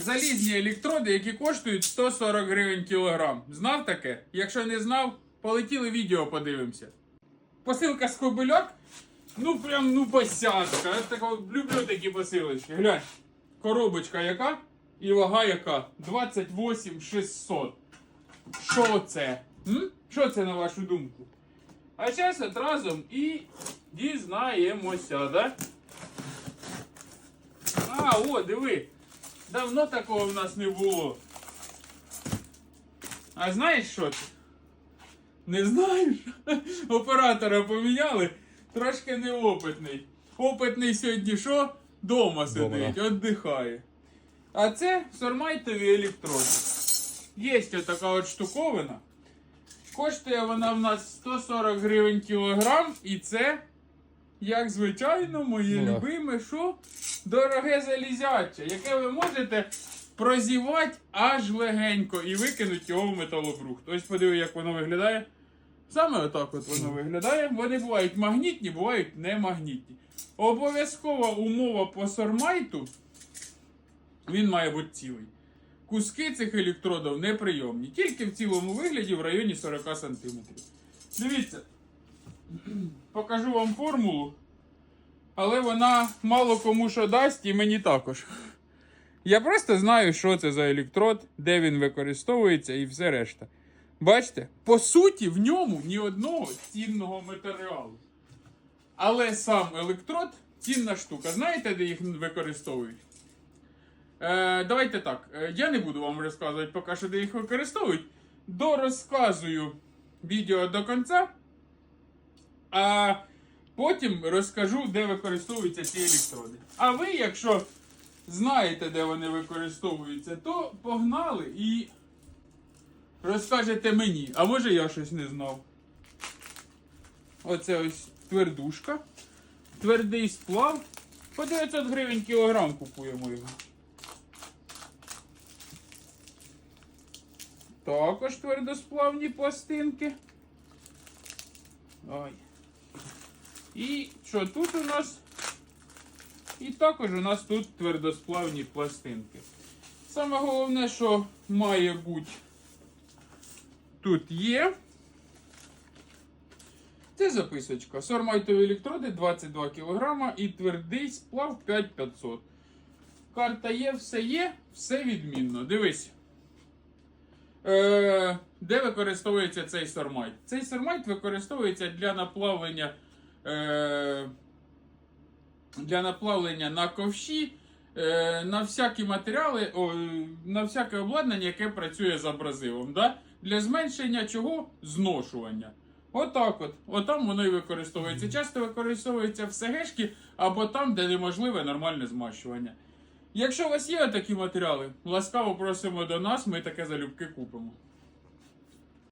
залізні електроди, які коштують 140 гривень кілограм. Знав таке? Якщо не знав, полетіли відео подивимося. Посилка з кобильок. Ну прям ну посядка. Я тако, люблю такі посилочки. Глянь. Коробочка яка і вага яка? 28 600. Що це? Що це на вашу думку? А зараз от разом і дізнаємося, да? А, о, диви. Давно такого в нас не було. А знаєш що це? Не знаєш? Оператора поміняли, трошки неопитний. Опитний сьогодні що? Дома сидить, віддихає. А це сормайтові електроди. Є така от штуковина. Коштує вона в нас 140 гривень кілограм, і це, як звичайно, моє Ну да. любиме, що? Дороге залізяче, яке ви можете прозівати аж легенько і викинути його в металобрухт. Ось подиви, як воно виглядає. Саме отак от воно виглядає. Вони бувають магнітні, бувають немагнітні. Обов'язкова умова по сормайту, він має бути цілий. Куски цих електродів неприйомні, тільки в цілому вигляді в районі 40 см. Дивіться, покажу вам формулу, але вона мало кому що дасть і мені також. Я просто знаю, що це за електрод, де він використовується і все решта. Бачите, по суті, в ньому ні одного цінного матеріалу. Але сам електрод цінна штука. Знаєте, де їх використовують? Е, давайте так. Е, я не буду вам розказувати поки що, де їх використовують. Дорозказую відео до кінця. А потім розкажу, де використовуються ці електроди. А ви, якщо знаєте, де вони використовуються, то погнали і розкажете мені. А може я щось не знав. Оце ось твердушка. Твердий сплав. По 900 гривень кілограм купуємо його. Також твердосплавні пластинки. Ой. І що тут у нас? І також у нас тут твердосплавні пластинки. Саме головне, що має бути тут є. Це записочка. Сормайтові електроди 22 кг і твердий сплав 5500. Карта є, все є, все відмінно. Дивись. Е, де використовується цей сормайт? Цей сормайт використовується для наплавлення, для наплавлення на ковші, е, на всякі матеріали, на всяке обладнання, яке працює з абразивом. Да? Для зменшення чого? Зношування. Отак от. Отам воно і використовується. Часто використовується в СГшки або там, де неможливе нормальне змащування. Якщо у вас є такі матеріали, ласкаво просимо до нас, ми таке залюбки купимо.